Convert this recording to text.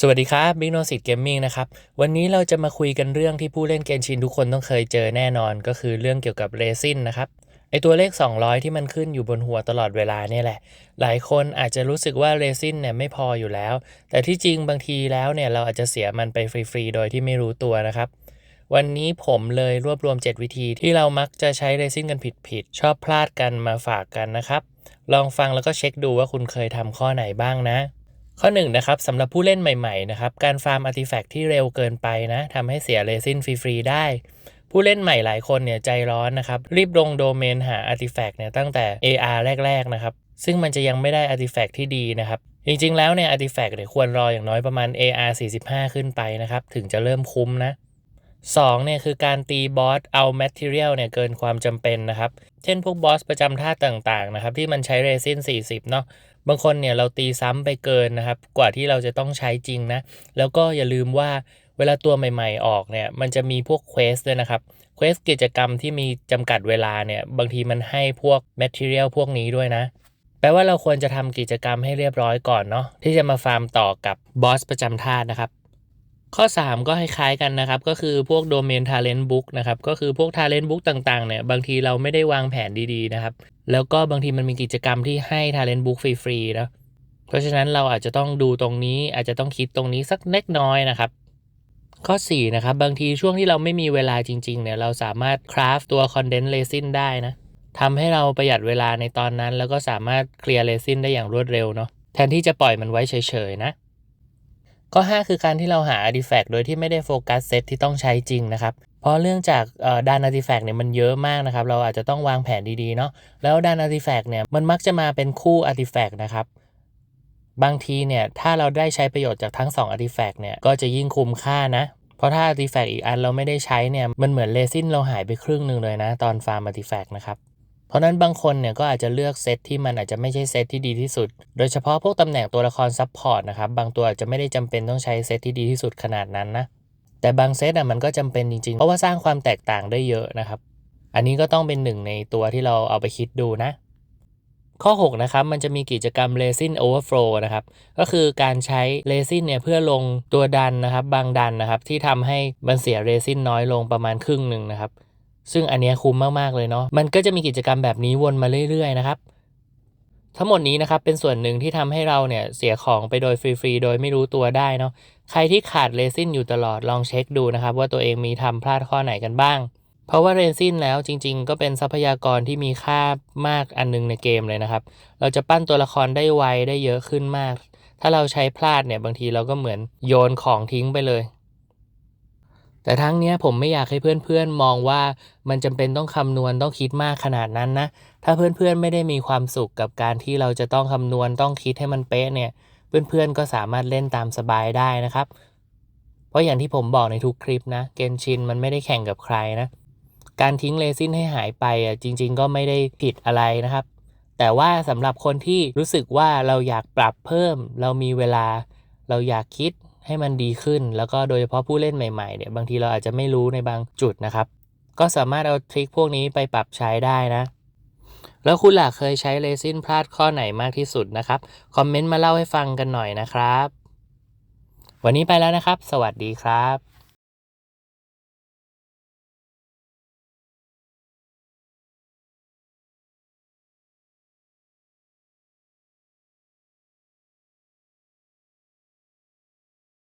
สวัสดีครับบิ๊กโนสิตเกมมิ่งนะครับ วันนี้เราจะมาคุยกันเรื่องที่ผู้เล่นเกนชินทุกคนต้องเคยเจอแน่นอนก็คือเรื่องเกี่ยวกับเรซินนะครับไอตัวเลข 200 ที่มันขึ้นอยู่บนหัวตลอดเวลาเนี่ยแหละ หลายคนอาจจะรู้สึกว่าเรซินเนี่ยไม่พออยู่แล้ว แต่ที่จริงบางทีแล้วเนี่ยเราอาจจะเสียมันไปฟรีๆ โดยที่ไม่รู้ตัวนะครับ วันนี้ผมเลยรวบรวม 7 วิธีที่เรามักจะใช้เรซินกันผิดๆชอบพลาดกันมาฝากกันนะครับ ลองฟังแล้วก็เช็คดูว่าคุณเคยทำข้อไหนบ้างนะ ข้อ1นนะครับสำหรับผู้เล่นใหม่ๆนะครับการฟาร์มอาร์ติแฟกต์ที่เร็วเกินไปนะทำให้เสียเรซินฟรีๆได้ ผู้เล่นใหม่หลายคนเนี่ยใจร้อนนะครับ รีบลงโดเมนหาอาร์ติแฟกต์เนี่ยตั้งแต่ AR แรก ๆ นะครับ ซึ่งมันจะยังไม่ได้อาร์ติแฟกต์ที่ดีนะครับจริงๆ แล้วเนี่ยอาร์ติแฟกต์เนี่ยควรรออย่างน้อยประมาณ AR 45 ขึ้นไปนะครับ ถึงจะเริ่มคุ้มนะ 2เนี่ยคือการตีบอสเอาแมทเทียลเนี่ยเกินความจำเป็นนะครับ เช่นพวกบอสประจำท่าต่างๆนะครับที่มันใช้เรซิน40 เนาะบางคนเนี่ยเราตีซ้ำไปเกินนะครับ กว่าที่เราจะต้องใช้จริงนะ แล้วก็อย่าลืมว่าเวลาตัวใหม่ๆออกเนี่ยมันจะมีพวกเควสด้วยนะครับเควสกิจกรรมที่มีจำกัดเวลาเนี่ยบางทีมันให้พวกแมทเทียลพวกนี้ด้วยนะแปลว่าเราควรจะทำกิจกรรมให้เรียบร้อยก่อนเนาะที่จะมาฟาร์มต่อกับบอสประจำท่านะครับ ข้อ 3 ก็คล้ายๆกันนะครับ ก็คือพวก Domain Talent Book นะครับ ก็คือพวก Talent Book ต่างๆเนี่ยบางทีเราไม่ได้วางแผนดีๆนะครับ แล้วก็บางทีมันมีกิจกรรมที่ให้ Talent Book ฟรีๆนะเพราะฉะนั้นเราอาจจะต้องดูตรงนี้อาจจะต้องคิดตรงนี้สักเล็กน้อยนะครับ ข้อ 4 นะครับ บางทีช่วงที่เราไม่มีเวลาจริงๆเนี่ยเราสามารถคราฟตัว Condense Resin ได้นะทำให้เราประหยัดเวลาในตอนนั้น แล้วก็สามารถเคลียร์เรซินได้อย่างรวดเร็วเนาะแทนที่จะปล่อยมันไว้เฉยๆนะ ข้อ 5 คือการที่เราหา artifact โดยที่ไม่ได้โฟกัสเซตที่ต้องใช้จริงนะครับ เพราะเรื่องจากด้าน artifact เนี่ยมันเยอะมากนะครับ เราอาจจะต้องวางแผนดีๆเนาะแล้วด้าน artifact เนี่ยมันมักจะมาเป็นคู่ artifact นะครับบางทีเนี่ยถ้าเราได้ใช้ประโยชน์จากทั้ง2 artifact เนี่ยก็จะยิ่งคุ้มค่านะ เพราะถ้า artifact อีกอันเราไม่ได้ใช้เนี่ยมันเหมือนเรซินเราหายไปครึ่งหนึ่งเลยนะ ตอนฟาร์ม artifact นะครับ เพราะนั้นบางคนเนี่ยก็อาจจะเลือกเซตที่มันอาจจะไม่ใช่เซตที่ดีที่สุด โดยเฉพาะพวกตำแหน่งตัวละครซับพอร์ตนะครับบางตัวอาจจะไม่ได้จำเป็นต้องใช้เซตที่ดีที่สุดขนาดนั้นนะแต่บางเซตอะมันก็จำเป็นจริงๆ เพราะว่าสร้างความแตกต่างได้เยอะนะครับ อันนี้ก็ต้องเป็นหนึ่งในตัวที่เราเอาไปคิดดูนะ ข้อ 6 นะครับ มันจะมีกิจกรรม Resin Overflow นะครับ ก็คือการใช้ Resin เนี่ยเพื่อลงตัวดันนะครับ บางดันนะครับ ที่ทำให้มันเสีย Resin น้อยลงประมาณครึ่งหนึ่งนะครับ ซึ่งอันนี้คุ้มมากๆเลยเนาะมันก็จะมีกิจกรรมแบบนี้วนมาเรื่อยๆนะครับทั้งหมดนี้นะครับเป็นส่วนหนึ่งที่ทำให้เราเนี่ยเสียของไปโดยฟรีๆ โดยไม่รู้ตัวได้เนาะใครที่ขาดเรซินอยู่ตลอดลองเช็คดูนะครับ ว่าตัวเองมีทำพลาดข้อไหนกันบ้าง เพราะว่าเรซินแล้วจริงๆ ก็เป็นทรัพยากรที่มีค่ามากอันนึงในเกมเลยนะครับ เราจะปั้นตัวละครได้ไวได้เยอะขึ้นมาก ถ้าเราใช้พลาดเนี่ยบางทีเราก็เหมือนโยนของทิ้งไปเลย แต่ทั้งนี้ผมไม่อยากให้เพื่อนๆ มองว่ามันจำเป็นต้องคำนวณต้องคิดมากขนาดนั้นนะ ถ้าเพื่อนๆ ไม่ได้มีความสุขกับการที่เราจะต้องคำนวณต้องคิดให้มันเป๊ะเนี่ย เพื่อนๆ ก็สามารถเล่นตามสบายได้นะครับ เพราะอย่างที่ผมบอกในทุกคลิปนะ เกนชินมันไม่ได้แข่งกับใครนะ การทิ้งเรซินให้หายไปอะจริง ๆ ก็ไม่ได้ผิดอะไรนะครับ แต่ว่าสำหรับคนที่รู้สึกว่าเราอยากปรับเพิ่ม เรามีเวลา เราอยากคิด ให้มันดีขึ้น แล้วก็โดยเฉพาะผู้เล่นใหม่ๆเนี่ยบางทีเราอาจจะไม่รู้ในบางจุดนะครับ ก็สามารถเอาทริคพวกนี้ไปปรับใช้ได้นะ แล้วคุณล่ะเคยใช้เลซินพลาดข้อไหนมากที่สุดนะครับ คอมเมนต์มาเล่าให้ฟังกันหน่อยนะครับ วันนี้ไปแล้วนะครับ สวัสดีครับ